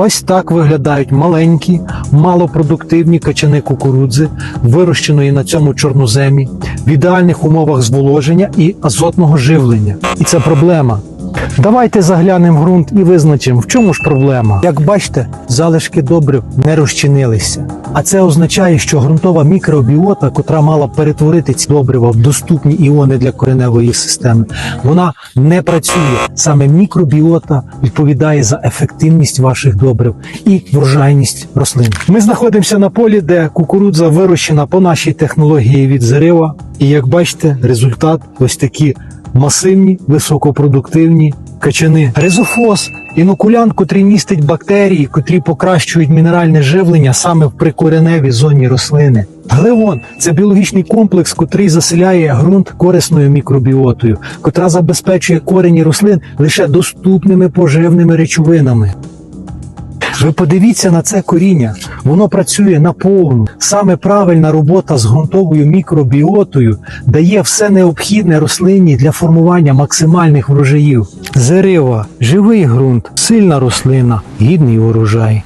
Ось так виглядають маленькі, малопродуктивні качани кукурудзи, вирощеної на цьому чорноземі, в ідеальних умовах зволоження і азотного живлення. І це проблема. Давайте заглянемо в ґрунт і визначимо, в чому ж проблема. Як бачите, залишки добрив не розчинилися. А це означає, що ґрунтова мікробіота, котра мала перетворити ці добрива в доступні іони для кореневої системи, вона не працює. Саме мікробіота відповідає за ефективність ваших добрив і врожайність рослин. Ми знаходимося на полі, де кукурудза вирощена по нашій технології від зарива. І як бачите, результат ось такі масивні, високопродуктивні качани. ризофос, інокулянт, котрий містить бактерії, котрі покращують мінеральне живлення саме в прикореневій зоні рослини. Глеон це біологічний комплекс, котрий заселяє ґрунт корисною мікробіотою, котра забезпечує корені рослин лише доступними поживними речовинами. Ви подивіться на це коріння. Воно працює наповну. Саме правильна робота з ґрунтовою мікробіотою дає все необхідне рослині для формування максимальних врожаїв. Зерива, живий ґрунт, сильна рослина, гідний урожай.